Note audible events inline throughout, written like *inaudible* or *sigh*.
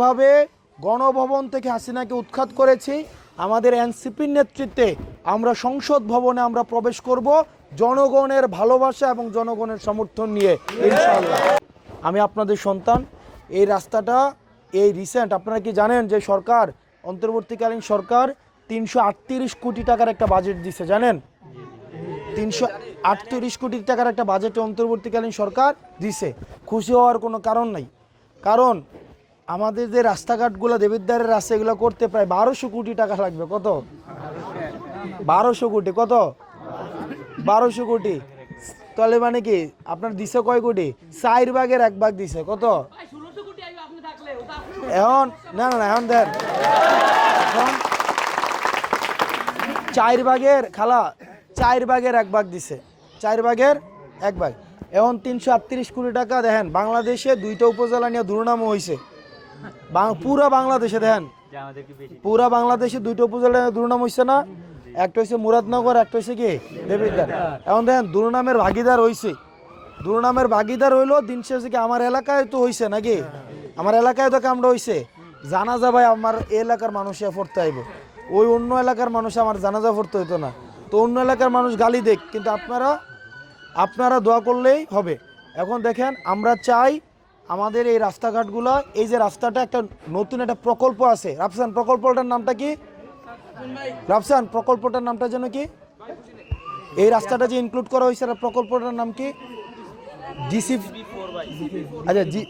যেভাবে গণভবন থেকে হাসিনাকে উৎখাত করেছি, আমাদের এনসিপির নেতৃত্বে আমরা সংসদ ভবনে আমরা প্রবেশ করব জনগণের ভালোবাসা এবং জনগণের সমর্থন নিয়ে আমি আপনাদের সন্তান, এই রাস্তাটা, এই রিসেন্ট আপনারা কি জানেন যে সরকার, অন্তর্বর্তীকালীন সরকার তিনশো আটত্রিশ কোটি টাকার একটা বাজেট দিছে, জানেন? তিনশো আটত্রিশ কোটি টাকার একটা বাজেট অন্তর্বর্তীকালীন সরকার দিছে। খুশি হওয়ার কোনো কারণ নাই। কারণ আমাদের যে রাস্তাঘাটগুলো দেবিদ্বারের রাস্তা, এগুলো করতে প্রায় বারোশো কোটি টাকা লাগবে। কত? বারোশো কোটি। কত? বারোশো কোটি। তাহলে মানে কি? আপনার দিছে কয় কোটি? চার ভাগের এক ভাগ দিছে। কত? এখন, না না এখন দেন। এখন চার ভাগের, খালা, চার ভাগের এক ভাগ দিছে। চার ভাগের এক ভাগ। এখন তিনশো আটত্রিশ কোটি টাকা, দেখেন, বাংলাদেশে দুইটা উপজেলা নিয়ে দুর্নামও হয়েছে পুরা বাংলাদেশে দেখেন। পুরা বাংলাদেশে দুইটা উপজেলা নিয়ে দুর্নাম হয়েছে না? একটা হচ্ছে মুরাদনগর একটা হচ্ছে কি? দেবিদ্বার। এখন দেখেন দুর্নামের ভাগিদার হয়েছে দুর্নামের ভাগিদার হইল দিন শেষে কি আমার এলাকায় তো হয়েছে নাকি? আমার এলাকায় তো কামড়া হয়েছে জানাজা ভাই আমার এলাকার মানুষ পড়তে আইব। ওই অন্য এলাকার মানুষ আমার জানাজা পড়তে হইতো না। তো অন্য এলাকার মানুষ গালি দেখ কিন্তু আপনারা আপনারা দোয়া করলেই হবে। এখন দেখেন আমরা চাই আমাদের এই রাস্তাঘাটগুলো, এই যে রাস্তাটা একটা নতুন একটা প্রকল্প আছে। রাফসান, প্রকল্পটার নামটা কি? রাফসান, প্রকল্পটার নামটা যেন কি? এই রাস্তাটা যে ইনক্লুড করা হয়েছে প্রকল্পটার নাম কি? জিসি আচ্ছা জি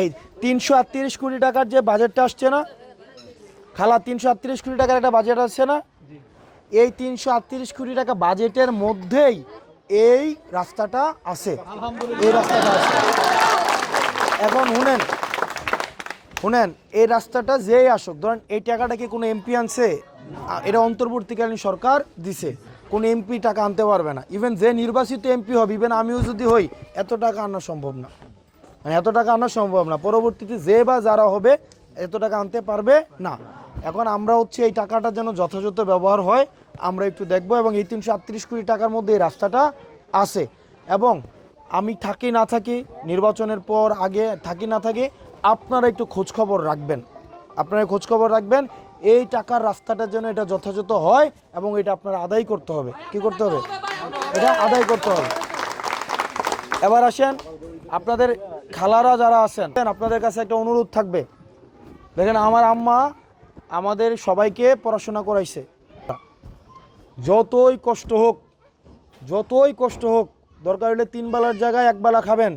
এই তিনশো আটত্রিশ কোটি টাকার যে বাজেটটা আসছে না, খালা, তিনশো আটত্রিশ কোটি টাকার একটা বাজেট আসছে না? এই তিনশো আটত্রিশ কোটি টাকা বাজেটের মধ্যেই এই রাস্তাটা আছে। এই রাস্তাটা আছে। এখন শুনেন শুনেন, এই রাস্তাটা যেই আসুক, ধরেন এই টাকাটা কি কোনো এমপি আনছে? এটা অন্তর্বর্তীকালীন সরকার দিছে। কোনো এমপি টাকা আনতে পারবে না। ইভেন যে নির্বাচিত এমপি হবে ইভেন আমিও যদি হই, এত টাকা আনা সম্ভব না। মানে এত টাকা আনা সম্ভব না। পরবর্তীতে যে বা যারা হবে, এত টাকা আনতে পারবে না। এখন আমরা হচ্ছে এই টাকাটা যেন যথাযথ ব্যবহার হয় আমরা একটু দেখব এবং এই তিনশো আটত্রিশ কোটি টাকার মধ্যে এই রাস্তাটা আছে। এবং আমি থাকি না থাকি, নির্বাচনের পর আগে থাকি না থাকি, আপনারা একটু খোঁজ খবর রাখবেন। আপনারা খোঁজ খবর রাখবেন, এই টাকার রাস্তাটার জন্য এটা যথাযথ হয় এবং এটা আপনারা আদায় করতে হবে। কি করতে হবে? এটা আদায় করতে হবে। এবার আসেন, আপনাদের খালারা যারা আছেন, আপনাদের কাছে একটা অনুরোধ থাকবে। দেখেন, আমার আম্মা আমাদের সবাইকে পড়াশোনা করাইছে। যতই কষ্ট হোক, যতই কষ্ট হোক, দরকার হলে তিন বেলার জায়গায় এক বেলা খাবেন।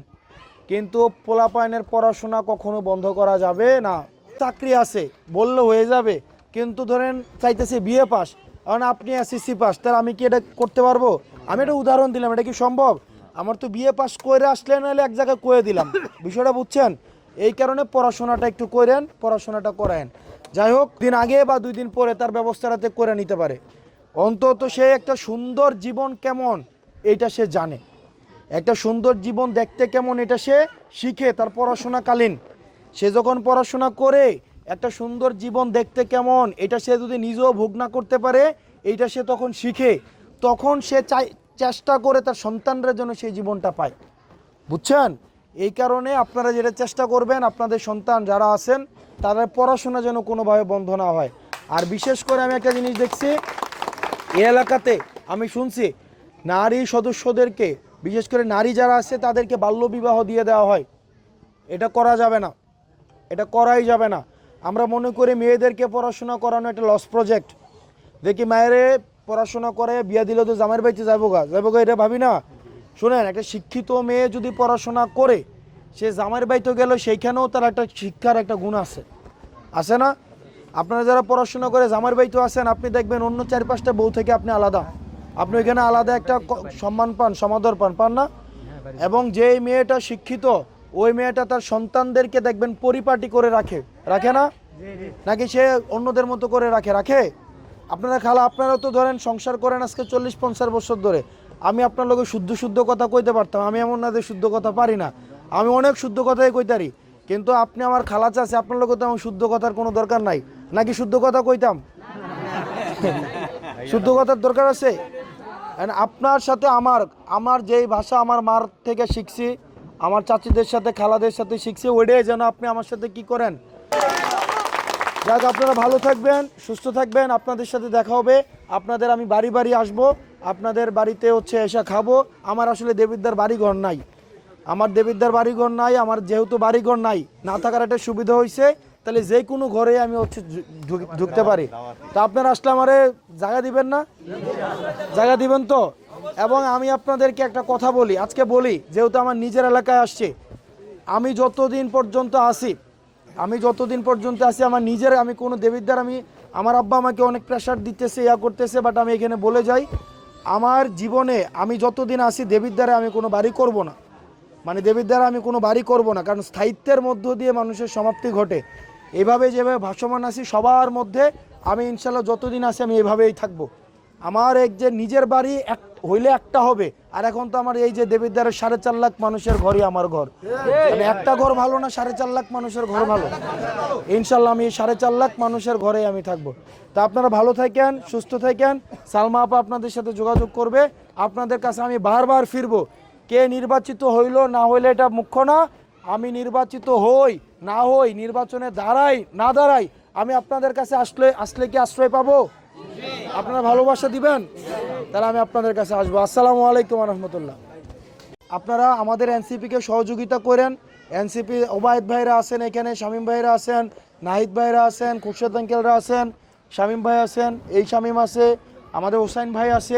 কিন্তু পোলাপায়নের পড়াশোনা কখনো বন্ধ করা যাবে না। চাকরি আছে, বললে হয়ে যাবে। কিন্তু ধরেন চাইতেছে বিএ পাস কারণ আপনি এসএসসি পাস তার আমি কি এটা করতে পারব? আমি একটা উদাহরণ দিলাম, এটা কি সম্ভব? আমার তো বিএ পাস করে আসলে নাহলে এক জায়গায় কয়ে দিলাম। বিষয়টা বুঝছেন? এই কারণে পড়াশোনাটা একটু করেন, পড়াশোনাটা করেন যাই হোক, দিন আগে বা দুই দিন পরে তার ব্যবস্থাটাতে করে নিতে পারে। অন্তত সে একটা সুন্দর জীবন কেমন, এটা সে জানে। একটা সুন্দর জীবন দেখতে কেমন, এটা সে শিখে তার পড়াশোনাকালীন। সে যখন পড়াশোনা করে, একটা সুন্দর জীবন দেখতে কেমন, এটা সে যদি নিজেও ভোগ না করতে পারে, এইটা সে তখন শিখে। তখন সে চাই, চেষ্টা করে তার সন্তানরা যেন সেই জীবনটা পায়। বুঝছেন? এই কারণে আপনারা যেটা চেষ্টা করবেন, আপনাদের সন্তান যারা আছেন, তাদের পড়াশোনা যেন কোনোভাবে বন্ধ না হয়। আর বিশেষ করে আমি একটা জিনিস দেখছি এই এলাকাতে আমি শুনছি নারী সদস্যদেরকে, বিশেষ করে নারী যারা আছে তাদেরকে বাল্যবিবাহ দিয়ে দেওয়া হয়। এটা করা যাবে না। এটা করাই যাবে না। আমরা মনে করি মেয়েদেরকে পড়াশোনা করানো একটা লস প্রজেক্ট দেখি মায়েরে পড়াশোনা করে বিয়া দিলে তো জামাইয়ের বাড়িতে যাব গা। যাব গা এটা ভাবি না। শোনেন, একটা শিক্ষিত মেয়ে যদি পড়াশোনা করে, সে জামাইয়ের বাড়িতে গেল সেইখানেও তার একটা শিক্ষার একটা গুণ আছে। আছে না? আপনারা যারা পড়াশোনা করে জামার বাড়িতে আছেন, আপনি দেখবেন অন্য চার পাঁচটা বউ থেকে আপনি আলাদা। আপনি ওইখানে আলাদা একটা সম্মান পান, সমাদর পান পান না? এবং যেই মেয়েটা শিক্ষিত, ওই মেয়েটা তার সন্তানদেরকে দেখবেন পরিপাটি করে রাখে। রাখে না? নাকি সে অন্যদের মতো করে রাখে? রাখে? আপনারা খালা, আপনারা তো ধরেন সংসার করেন আজকে চল্লিশ পঞ্চাশ বছর ধরে। আমি আপনার লোকে শুদ্ধ শুদ্ধ কথা কইতে পারতাম। আমি এমন না যে শুদ্ধ কথা পারি না। আমি অনেক শুদ্ধ কথাই কইতারি। কিন্তু আপনি আমার খালা চাষে আপনার লোকে তো আমার শুদ্ধ কথার কোনো দরকার নাই। নাকি শুদ্ধ কথা কইতাম? *laughs* শুদ্ধ কথার দরকার আছে? আপনার সাথে আমার আমার যেই ভাষা আমার মার থেকে শিখছি আমার চাচিদের সাথে খালাদের সাথে শিখছি ওইটাই যেন আপনি আমার সাথে কি করেন। যাক আপনারা ভালো থাকবেন সুস্থ থাকবেন আপনাদের সাথে দেখা হবে। আপনাদের আমি বাড়ি বাড়ি আসব আপনাদের বাড়িতে হচ্ছে এসে খাব। আমার আসলে দেবিদ্দার বাড়িঘর নাই। আমার দেবিদ্দার বাড়িঘর নাই আমার যেহেতু বাড়িঘর নাই না থাকার একটা সুবিধা হয়েছে তাহলে যে কোনো ঘরে আমি হচ্ছে ঢুকতে পারি। তা আপনারা আসলে আমারে জায়গা দিবেন না? জায়গা দিবেন তো? এবং আমি আপনাদেরকে একটা কথা বলি, আজকে বলি, যেহেতু আমার নিজের এলাকায় আসছে, আমি যতদিন পর্যন্ত আসি আমি যতদিন পর্যন্ত আসি আমার নিজের, আমি কোনো দেবিদ্বার, আমি, আমার আব্বা আমাকে অনেক প্রেশার দিতেছে, ইয়া করতেছে বাট আমি এখানে বলে যাই, আমার জীবনে আমি যতদিন আসি দেবিদ্বারে আমি কোনো বাড়ি করব না। মানে দেবিদ্বারে আমি কোনো বাড়ি করব না, কারণ স্থায়িত্বের মধ্য দিয়ে মানুষের সমাপ্তি ঘটে। এভাবে যেভাবে ভাসমান আছি, সবার মধ্যে আমি ইনশাল্লাহ যতদিন আছি আমি এভাবেই থাকব। আমার এক যে নিজের বাড়ি এক, হইলে একটা হবে, আর এখন তো আমার এই যে দেবিদ্বারের সাড়ে চার লাখ মানুষের ঘরই আমার ঘর। মানে একটা ঘর ভালো না সাড়ে চার লাখ মানুষের ঘর ভালো? ইনশাল্লাহ আমি সাড়ে চার লাখ মানুষের ঘরে আমি থাকব। তা আপনারা ভালো থাকেন, সুস্থ থাকেন। সালমা আপা আপনাদের সাথে যোগাযোগ করবে। আপনাদের কাছে আমি বারবার ফিরবো। কে নির্বাচিত হইল না হইলে এটা মুখ্য না। আমি নির্বাচিত হই, না হই, নির্বাচনে দাঁড়াই, না দাঁড়াই, আমি আপনাদের কাছে আসলে আসলে কি আশ্রয় পাবো? আপনারা ভালোবাসা দিবেন? তাহলে আমি আপনাদের কাছে আসব। আসসালামু আলাইকুম রহমতুল্লাহ আপনারা আমাদের এনসিপিকে সহযোগিতা করেন। এনসিপি ওবায়দ ভাইরা আছেন এখানে, শামীম ভাইরা আছেন, নাহিদ ভাইরা আছেন, খুরশেদ আঙ্কেলরা আছেন, শামীম ভাই আছেন, এই শামীম আছে, আমাদের হোসাইন ভাই আছে।